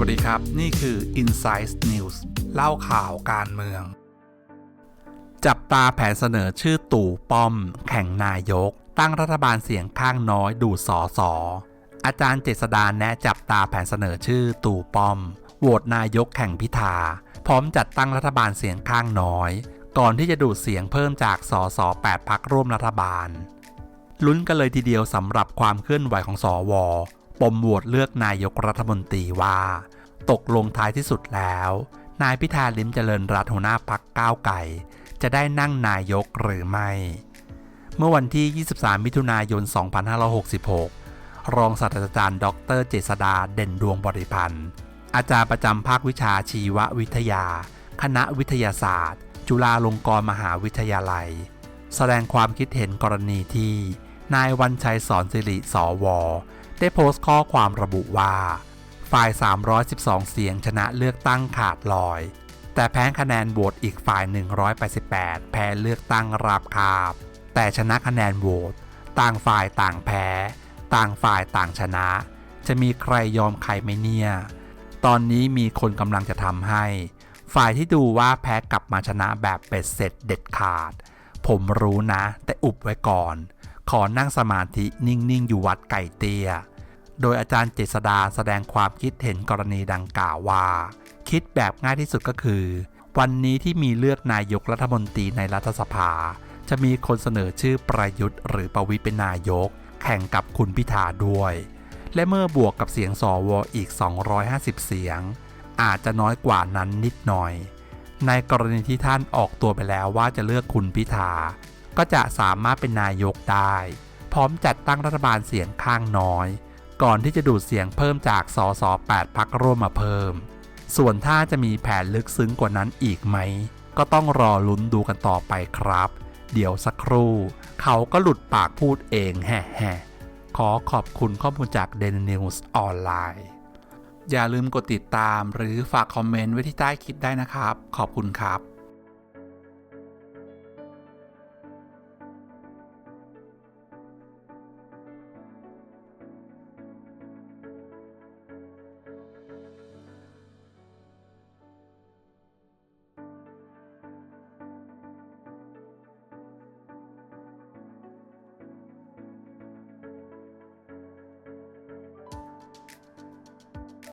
วัสดีครับ นี่คือ Insight News เล่าข่าวการเมือง จับตาแผนเสนอชื่อตู่ป้อม แข่งนายก ตั้งรัฐบาลเสียงข้างน้อยดูดสอสออาจารย์เจษดาแนะจับตาแผนเสนอชื่อตู่ป้อมโหวตนายกแข่งพิธา พร้อมจัดตั้งรัฐบาลเสียงข้างน้อย ก่อนที่จะดูดเสียงเพิ่มจากสอสอ8พักร่วมรัฐบาลลุ้นกันเลยทีเดียวสำหรับความเคลื่อนไหวของสอว ปมโหวตเลือกนายกรัฐมนตรีว่า ตกลงท้ายที่สุดแล้ว นายพิธาลิมเจริญรัตน์หัวหน้าพักก้าวไก่ จะได้นั่งนายกหรือไม่ เมื่อวันที่ 23 มิถุนายน 2566 รองศาสตราจารย์ ดรเจษดาเด่นดวงบริพันธ์อาจารย์ประจำภาควิชาชีววิทยา คณะวิทยาศาสตร์ จุฬาลงกรณ์มหาวิทยาลัย แสดงความคิดเห็นกรณีที่ นายวันชัยสอนสิริสอว ได้โพสต์ข้อความระบุว่า ฝ่าย 312 เสียงชนะเลือกตั้งขาดลอย แต่แพ้คะแนนโหวตอีกฝ่าย 188 แพ้เลือกตั้งราบคาบ แต่ชนะคะแนนโหวตต่างฝ่ายต่างแพ้ ต่างฝ่ายต่างชนะ จะมีใครยอมใครไหมเนี่ย ตอนนี้มีคนกำลังจะทำให้ ฝ่ายที่ดูว่าแพ้กลับมาชนะแบบเป็ดเสร็จเด็ดขาด ผมรู้นะ แต่อุบไว้ก่อน ขอนั่งสมาธินิ่งๆ อยู่วัดไก่เตี้ยโดยอาจารย์เจษดาแสดงความคิดเห็นกรณีดังกล่าวว่า คิดแบบง่ายที่สุดก็คือ วันนี้ที่มีเลือกนายกรัฐมนตรีในรัฐสภา จะมีคนเสนอชื่อประยุทธ์ หรือประวิตรเป็นนายก แข่งกับคุณพิธาด้วย และเมื่อบวกกับเสียงสวออีก 250 เสียง อาจจะน้อยกว่านั้นนิดหน่อยในกรณีที่ท่านออกตัวไปแล้วว่าจะเลือกคุณพิธา ก็จะสามารถเป็นนายกได้ พร้อมจัดตั้งรัฐบาลเสียงข้างน้อย ก่อนที่จะดูดเสียงเพิ่มจากสส8พักร่วมมาเพิ่ม ส่วนถ้าจะมีแผนลึกซึ้งกว่านั้นอีกไหม ก็ต้องรอลุ้นดูกันต่อไปครับ เดี๋ยวสักครู่ เขาก็หลุดปากพูดเองแฮ่ขอขอบคุณข้อมูลจาก Daily News ออนไลน์อย่าลืมกดติดตามหรือฝากคอมเมนต์ไว้ที่ใต้คลิปได้นะครับ ขอบคุณครับ